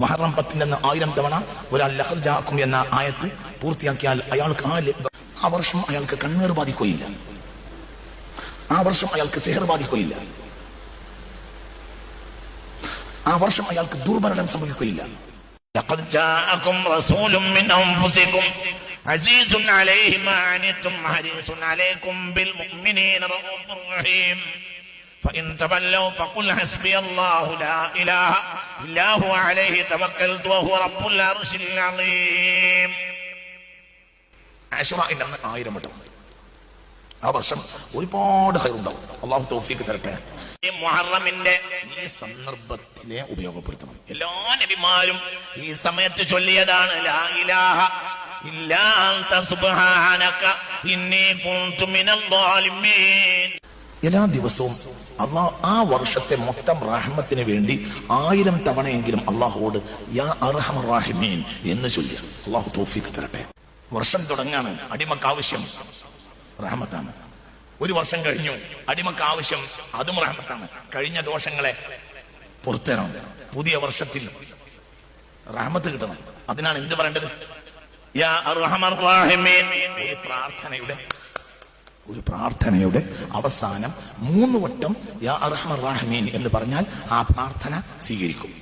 മഹറം പത്തിന്റെ അന്ന് ആയിരം തവണ ഒരാൾ ലഹർ ജാക്കും എന്ന ആയത്ത് പൂർത്തിയാക്കിയാൽ അയാൾക്ക് ആ ല- ആ വർഷം അയാൾക്ക് കണ്ണീർ ബാധിക്കുകയില്ല ആ വർഷം അയാൾക്ക് സെഹർ ബാധിക്കുകയില്ല ആ വർഷം അയാൾക്ക് ദുർഭരണം സംഭവിക്കുകയില്ല لقد جاءكم رسول من أنفسكم عزيز عليه ما عنتم حريص عليكم بالمؤمنين رؤوف رحيم فإن تولوا فقل حسبي الله لا إله إلا هو عليه توكلت وهو رب العرش العظيم ആശുറയുടെ അന്ന് ആയിരം വട്ടം ആ വർഷം ഒരുപാട് ഹൈറുണ്ടാവും അള്ളാഹു തൗഫീക്ക് തരട്ടെ ഈ മുഹറമിന്റെ ഈ സന്ദർഭത്തിനെ ഉപയോഗപ്പെടുത്തണം എല്ലാ നബിമാരും ഈ സമയത്ത് ചൊല്ലിയതാണ് ലാ ഇലാഹ ഇല്ലാ അൻത സുബ്ഹാനക ഇന്നി കുൻതു മിനൽ ളാലിമീൻ എല്ലാ ദിവസവും അള്ളാഹ് ആ വർഷത്തെ മൊത്തം റാഹ്മത്തിന് വേണ്ടി ആയിരം തവണയെങ്കിലും അള്ളാഹുവോട് യാ റാഹിമീൻ എന്ന് ചൊല്ലി. അള്ളാഹു തോഫിക്ക് തരട്ടെ. വർഷം തുടങ്ങാണ്. അടിമക്ക് ആവശ്യം റഹമത്താണ്. ഒരു വർഷം കഴിഞ്ഞു. അടിമക്ക് ആവശ്യം അതും റഹമത്താണ്. കഴിഞ്ഞ ദോഷങ്ങളെ പുറത്തേണം പുതിയ വർഷത്തിൽ റഹമത്ത് കിട്ടണം. അതിനാണ് എന്ത് പറയേണ്ടത്? യാ അർഹമർ റാഹിമീൻ. പ്രാർത്ഥനയുടെ ഒരു പ്രാർത്ഥനയുടെ അവസാനം മൂന്ന് വട്ടം യാ അർഹമർ എന്ന് പറഞ്ഞാൽ ആ പ്രാർത്ഥന സ്വീകരിക്കും.